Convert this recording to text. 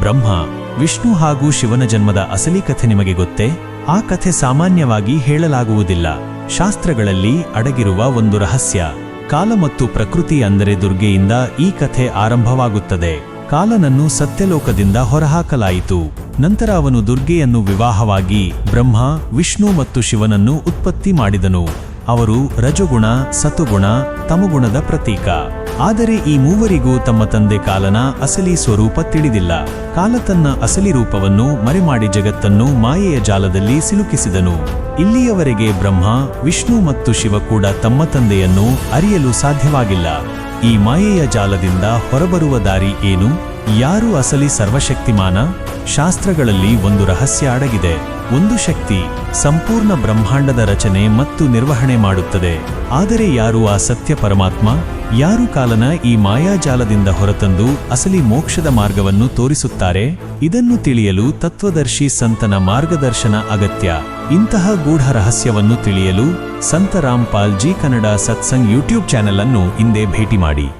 ಬ್ರಹ್ಮ, ವಿಷ್ಣು ಹಾಗೂ ಶಿವನ ಜನ್ಮದ ಅಸಲಿ ಕಥೆ ನಿಮಗೆ ಗೊತ್ತೇ? ಆ ಕಥೆ ಸಾಮಾನ್ಯವಾಗಿ ಹೇಳಲಾಗುವುದಿಲ್ಲ. ಶಾಸ್ತ್ರಗಳಲ್ಲಿ ಅಡಗಿರುವ ಒಂದು ರಹಸ್ಯ, ಕಾಲ ಮತ್ತು ಪ್ರಕೃತಿ ಅಂದರೆ ದುರ್ಗೆಯಿಂದ ಈ ಕಥೆ ಆರಂಭವಾಗುತ್ತದೆ. ಕಾಲನನ್ನು ಸತ್ಯಲೋಕದಿಂದ ಹೊರಹಾಕಲಾಯಿತು. ನಂತರ ಅವನು ದುರ್ಗೆಯನ್ನು ವಿವಾಹವಾಗಿ ಬ್ರಹ್ಮ, ವಿಷ್ಣು ಮತ್ತು ಶಿವನನ್ನು ಉತ್ಪತ್ತಿ ಮಾಡಿದನು. ಅವರು ರಜಗುಣ, ಸತುಗುಣ, ತಮಗುಣದ ಪ್ರತೀಕ. ಆದರೆ ಈ ಮೂವರಿಗೂ ತಮ್ಮ ತಂದೆ ಕಾಲನ ಅಸಲಿ ಸ್ವರೂಪ ತಿಳಿದಿಲ್ಲ. ಕಾಲ ತನ್ನ ಅಸಲಿ ರೂಪವನ್ನು ಮರೆಮಾಡಿ ಜಗತ್ತನ್ನು ಮಾಯೆಯ ಜಾಲದಲ್ಲಿ ಸಿಲುಕಿಸಿದನು. ಇಲ್ಲಿಯವರೆಗೆ ಬ್ರಹ್ಮ, ವಿಷ್ಣು ಮತ್ತು ಶಿವ ಕೂಡ ತಮ್ಮ ತಂದೆಯನ್ನು ಅರಿಯಲು ಸಾಧ್ಯವಾಗಿಲ್ಲ. ಈ ಮಾಯೆಯ ಜಾಲದಿಂದ ಹೊರಬರುವ ದಾರಿ ಏನು? ಯಾರು ಅಸಲಿ ಸರ್ವಶಕ್ತಿಮಾನ? ಶಾಸ್ತ್ರಗಳಲ್ಲಿ ಒಂದು ರಹಸ್ಯ ಅಡಗಿದೆ. ಒಂದು ಶಕ್ತಿ ಸಂಪೂರ್ಣ ಬ್ರಹ್ಮಾಂಡದ ರಚನೆ ಮತ್ತು ನಿರ್ವಹಣೆ ಮಾಡುತ್ತದೆ. ಆದರೆ ಯಾರು ಆ ಸತ್ಯ ಪರಮಾತ್ಮ? ಯಾರು ಕಾಲನ ಈ ಮಾಯಾಜಾಲದಿಂದ ಹೊರತಂದು ಅಸಲಿ ಮೋಕ್ಷದ ಮಾರ್ಗವನ್ನು ತೋರಿಸುತ್ತಾರೆ? ಇದನ್ನು ತಿಳಿಯಲು ತತ್ವದರ್ಶಿ ಸಂತನ ಮಾರ್ಗದರ್ಶನ ಅಗತ್ಯ. ಇಂತಹ ಗೂಢ ರಹಸ್ಯವನ್ನು ತಿಳಿಯಲು ಸಂತ ರಾಮ್ಪಾಲ್ ಜಿ ಕನ್ನಡ ಸತ್ಸಂಗ್ ಯೂಟ್ಯೂಬ್ ಚಾನೆಲ್ ಅನ್ನು ಹಿಂದೆ ಭೇಟಿ ಮಾಡಿ.